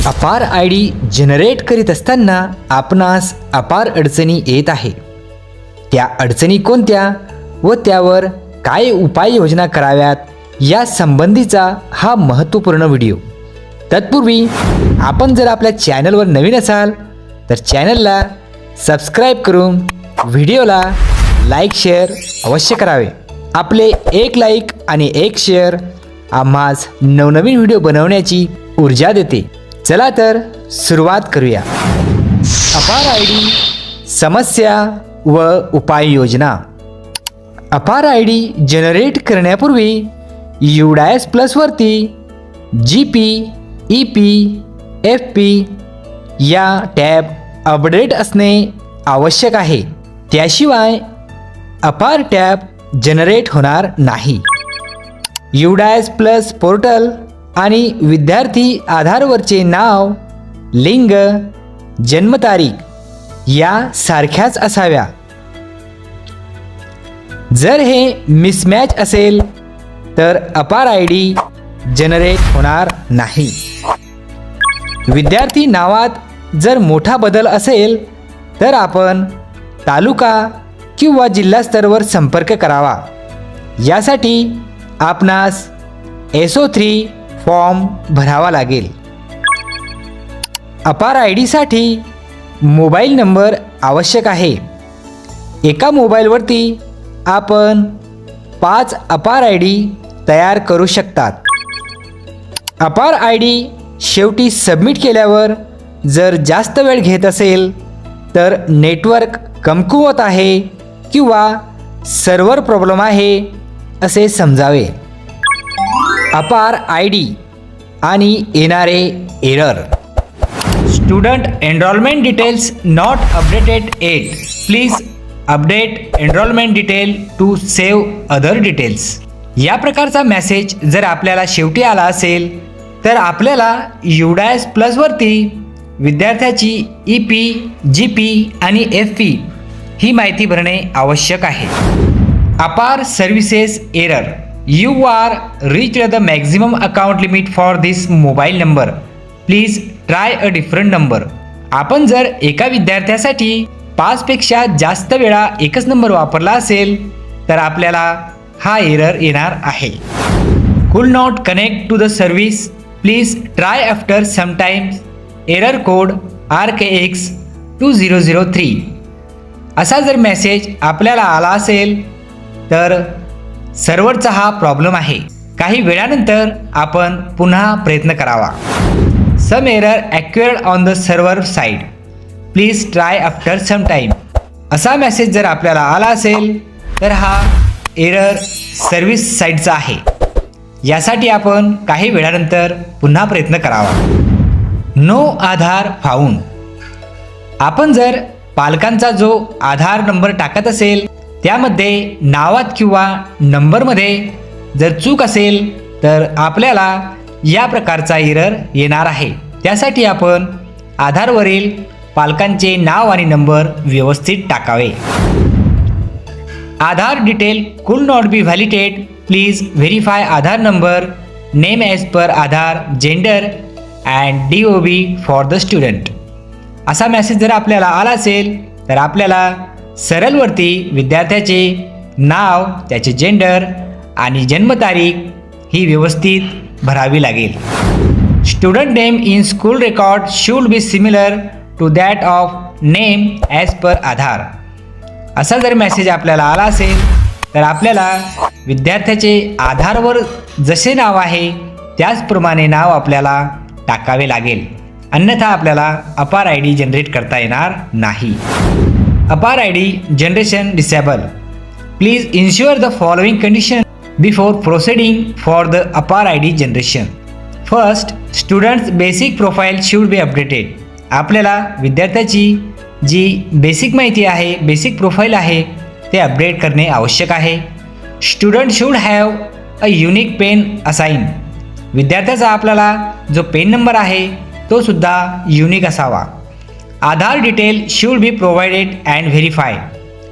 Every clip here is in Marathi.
अपार आय डी जनरेट करीत असताना आपणास अपार अडचणी येत आहे. त्या अडचणी कोणत्या व त्यावर काय उपाययोजना कराव्यात या संबंधीचा हा महत्त्वपूर्ण व्हिडिओ. तत्पूर्वी आपण जर आपल्या चॅनलवर नवीन असाल तर चॅनलला सबस्क्राईब करून व्हिडिओला लाईक शेअर अवश्य करावे. आपले एक लाईक आणि एक शेअर आम्हास नवनवीन व्हिडिओ बनवण्याची ऊर्जा देते. चला तर सुरुवात करूया. अपार आय डी समस्या व उपाययोजना अपार आय डी जनरेट करण्यापूर्वी UDISE प्लसवरती G P E P F P या टॅब अपडेट असणे आवश्यक आहे. त्याशिवाय अपार टॅब जनरेट होणार नाही. युडायस प्लस पोर्टल आणि विद्यार्थी आधारवरचे नाव लिंग जन्मतारीख या सारख्याच असाव्या. जर हे मिसमॅच असेल तर अपार आय डी जनरेट होणार नाही. विद्यार्थी नावात जर मोठा बदल असेल तर आपण तालुका किंवा जिल्हा स्तरावर संपर्क करावा. यासाठी आपणास एस ओ थ्री फॉर्म भरावा लागेल. अपार आय डीसाठी मोबाईल नंबर आवश्यक आहे. एका मोबाईलवरती आपण पाच अपार आय डी तयार करू शकतात. अपार आय डी शेवटी सबमिट केल्यावर जर जास्त वेळ घेत असेल तर नेटवर्क कमकुवत आहे किंवा सर्व्हर प्रॉब्लेम आहे असे समजावे. अपार आय डी आणि येणारे error. Student enrolment details not updated at please update enrolment detail to save other details या प्रकारचा मेसेज जर आपल्याला शेवटी आला असेल तर आपल्याला युडायस प्लसवरती विद्यार्थ्याची ई पी जी पी आणि एफ पी ही माहिती भरणे आवश्यक आहे. APAR services error you are reach the maximum account limit for this mobile number please try a different number आपण जर एका विद्यार्थ्यासाठी पाचपेक्षा जास्त वेळा एकच नंबर वापरला असेल तर आपल्याला हा एरर येणार आहे. Could not connect to the service please try after sometimes error code R K X two zero zero three असा जर मेसेज आपल्याला आला असेल तर सर्व्हरचा हा प्रॉब्लेम आहे. काही वेळानंतर आपण पुन्हा प्रयत्न करावा. Some error occurred on the server side please try after some time असा मेसेज जर आपल्याला आला असेल तर हा एरर सर्व्हिस साईडचा आहे. यासाठी आपण काही वेळानंतर पुन्हा प्रयत्न करावा. नो आधार फाऊंड आपण जर पालकांचा जो आधार नंबर टाकत असेल त्यामध्ये नावात किंवा नंबरमध्ये जर चूक असेल तर आपल्याला या प्रकारचा एरर येणार आहे. त्यासाठी आपण आधारवरील पालकांचे नाव आणि नंबर व्यवस्थित टाकावे. Aadhaar detail could not be validate. Please verify Aadhaar number name as per Aadhaar gender and D O B for the student असा मेसेज जर आपल्याला आला असेल तर आपल्याला सरलवरती विद्यार्थ्याचे नाव त्याचे जेंडर आणि जन्मतारीख ही व्यवस्थित भरावी लागेल. Student name in school record should be similar to that of name as per Aadhaar. असा जर मेसेज आपल्याला आला असेल तर आपल्याला विद्यार्थ्याचे आधारवर जसे नाव आहे त्याचप्रमाणे नाव आपल्याला टाकावे लागेल. अन्यथा आपल्याला अपार आय डी जनरेट करता येणार नाही. APAR I D generation Please please ensure the following condition before for for the APAR I D generation first students basic profile should be updated आपल्याला विद्यार्थ्याची जी बेसिक माहिती आहे बेसिक प्रोफाईल आहे ते अपडेट करणे आवश्यक आहे. Student should have a unique PEN assign विद्यार्थ्याचा आपल्याला जो पेन नंबर आहे तो सुद्धा युनिक असावा. Aadhaar detail should be provided and verify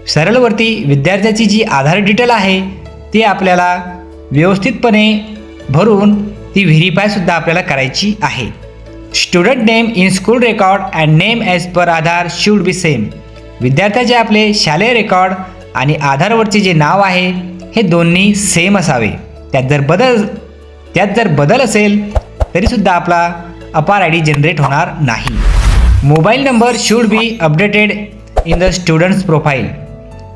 सरळवरती विद्यार्थ्याची जी आधार डिटेल आहे ती आपल्याला व्यवस्थितपणे भरून ती व्हेरीफायसुद्धा आपल्याला करायची आहे. Student name in school record and name as per Aadhaar should be same विद्यार्थ्याचे आपले शालेय रेकॉर्ड आणि आधारवरचे जे नाव आहे हे दोन्ही सेम असावे. त्यात जर बदल त्यात जर बदल असेल तरीसुद्धा आपला अपार आय डी जनरेट होणार नाही. Mobile number should be updated in the students profile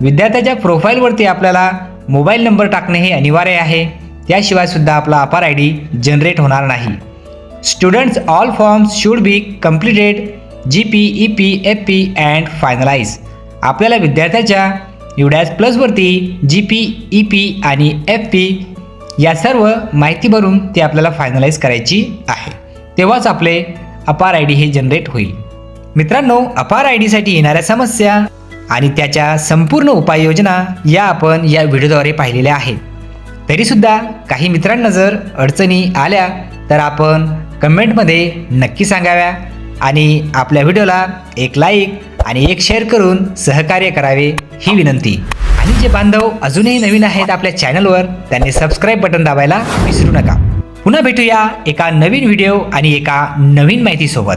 विद्यार्थ्याच्या प्रोफाईलवरती आपल्याला मोबाईल नंबर टाकणे हे अनिवार्य आहे. त्याशिवाय सुद्धा आपला अपार आय डी जनरेट होणार नाही. Students all forms should be completed G P E P F P and finalise आपल्याला विद्यार्थ्याच्या एवढ्याच प्लसवरती जी पी ई पी आणि एफ पी या सर्व माहिती भरून ती आपल्याला फायनलाइज करायची आहे. तेव्हाच आपले अपार आय डी हे जनरेट होईल. मित्रांनो अपार आय डीसाठी येणाऱ्या समस्या आणि त्याच्या संपूर्ण उपाययोजना या आपण या व्हिडिओद्वारे पाहिलेल्या आहेत. तरीसुद्धा काही मित्रांना जर अडचणी आल्या तर आपण कमेंटमध्ये नक्की सांगाव्या आणि आपल्या व्हिडिओला एक लाईक आणि एक शेअर करून सहकार्य करावे ही विनंती. आणि जे बांधव अजूनही नवीन आहेत आपल्या चॅनलवर त्यांनी सबस्क्राईब बटन दाबायला विसरू नका. पुन्हा भेटूया एका नवीन व्हिडिओ आणि एका नवीन माहितीसोबत.